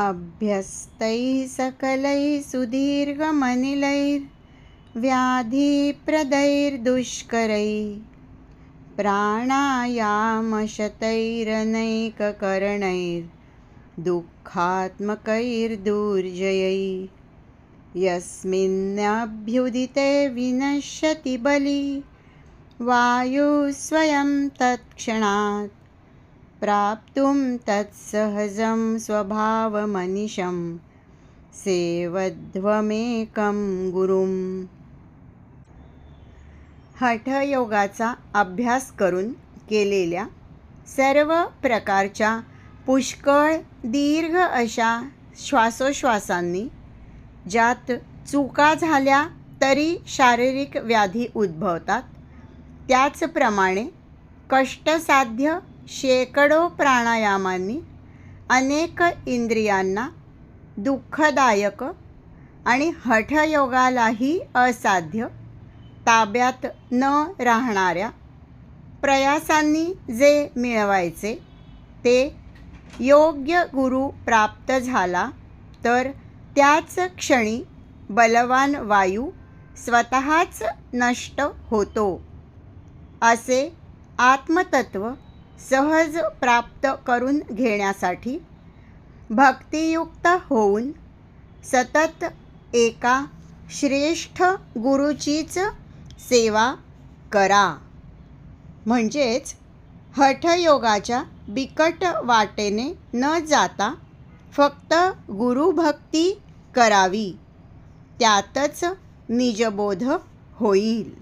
अभ्यस्तैः सकलैः सुदीर्घमनिलैर्व्याधिप्रदैर्दुष्करैः प्राणायामशतैरनैककरणैर्दुःखात्मकैर्दुर्जयै यस्मिन्नभ्युदिते विनश्यति बली वायुः स्वयं तत्क्षणात् प्राप्तुं तत्सहजं स्वभावमनिशं सेवध्वमेकं गुरुम्। हठयोगाचा अभ्यास करून केलेल्या सर्व प्रकारच्या पुष्कळ दीर्घ अशा श्वासोश्वासांनी ज्यात चुका झाल्या तरी शारीरिक व्याधी उद्भवतात त्याचप्रमाणे कष्टसाध्य शेकडो प्राणायामांनी अनेक इंद्रियांना दुःखदायक आणि हठयोगालाही असाध्य ताब्यात न राहणाऱ्या प्रयासांनी जे मिळवायचे ते योग्य गुरु प्राप्त झाला तर त्याच क्षणी बलवान वायू स्वतःच नष्ट होतो असे आत्मतत्व सहज प्राप्त करून घेण्यासाठी भक्तियुक्त होऊन सतत एका श्रेष्ठ गुरुचीच सेवा करा. म्हणजेच हठयोगाच्या बिकट वाटेने न जाता फक्त गुरुभक्ती करावी. त्यातच निजबोध होईल.